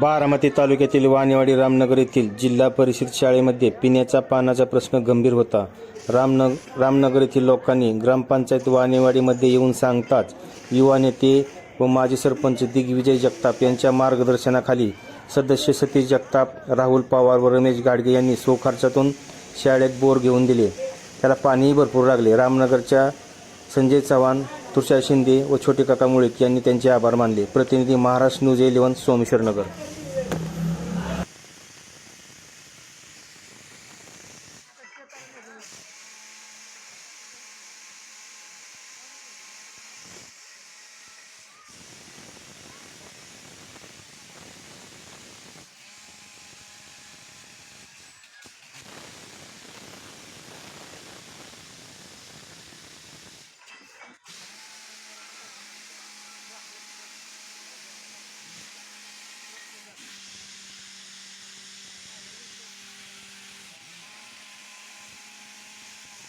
बारामती तालुक्यातील वाणेवाडी रामनगर येथील जिल्हा परिषद शाळेमध्ये पिण्याचा पाण्याचा प्रश्न गंभीर होता. रामनग रामनगर येथील लोकांनी ग्रामपंचायत वाणेवाडीमध्ये येऊन सांगताच युवा नेते व माजी सरपंच दिग्विजय जगताप यांच्या मार्गदर्शनाखाली सदस्य सतीश जगताप राहुल पवार व रमेश गाडगे यांनी स्वखर्चातून शाळेत बोर घेऊन दिले. त्याला पाणीही भरपूर लागले. रामनगरच्या संजय चव्हाण तुषार शिंदे व छोटे काका मुळीक यांनी त्यांचे आभार मानले. प्रतिनिधी महाराष्ट्र न्यूज इलेव्हन सोमेश्वरनगर